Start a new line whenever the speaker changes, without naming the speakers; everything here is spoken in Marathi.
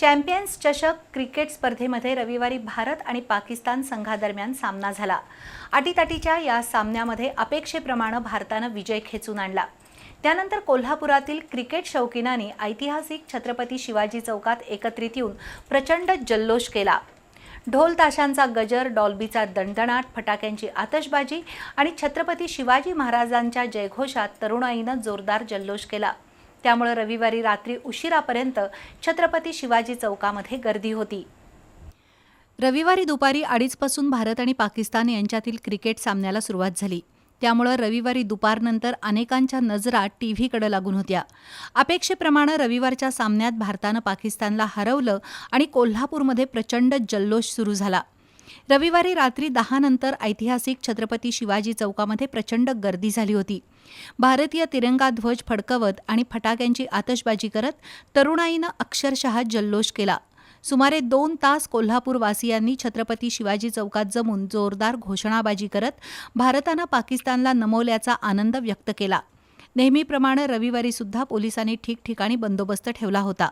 चॅम्पियन्स चषक क्रिकेट स्पर्धेमध्ये रविवारी भारत आणि पाकिस्तान संघादरम्यान सामना झाला. अटीतटीच्या या सामन्यामध्ये अपेक्षेप्रमाणे भारतानं विजय खेचून आणला. त्यानंतर कोल्हापुरातील क्रिकेट शौकीनांनी ऐतिहासिक छत्रपती शिवाजी चौकात एकत्रित येऊन प्रचंड जल्लोष केला. ढोल ताशांचा गजर डॉल्बीचा दणदणाट फटाक्यांची आतषबाजी आणि छत्रपती शिवाजी महाराजांच्या जयघोषात तरुणाईनं जोरदार जल्लोष केला. त्यामुळे रविवारी रात्री उशिरापर्यंत छत्रपती शिवाजी चौकामध्ये गर्दी होती. रविवारी दुपारी अडीचपासून भारत आणि पाकिस्तान यांच्यातील क्रिकेट सामन्याला सुरुवात झाली. त्यामुळं रविवारी दुपारनंतर अनेकांच्या नजरा टीव्हीकडे लागून होत्या. अपेक्षेप्रमाणे रविवारच्या सामन्यात भारतानं पाकिस्तानला हरवलं आणि कोल्हापूरमध्ये प्रचंड जल्लोष सुरू झाला. रविवारी रात्री दहा नंतर ऐतिहासिक छत्रपती शिवाजी चौकामध्ये प्रचंड गर्दी झाली होती. भारतीय तिरंगा ध्वज फडकवत आणि फटाक्यांची आतषबाजी करत तरुणाईनं अक्षरशः जल्लोष केला. सुमारे दोन तास कोल्हापूरवासियांनी छत्रपती शिवाजी चौकात जमून जोरदार घोषणाबाजी करत भारतानं पाकिस्तानला नमवल्याचा आनंद व्यक्त केला. नेहमीप्रमाणे रविवारी सुद्धा पोलिसांनी ठिकठिकाणी बंदोबस्त ठेवला होता.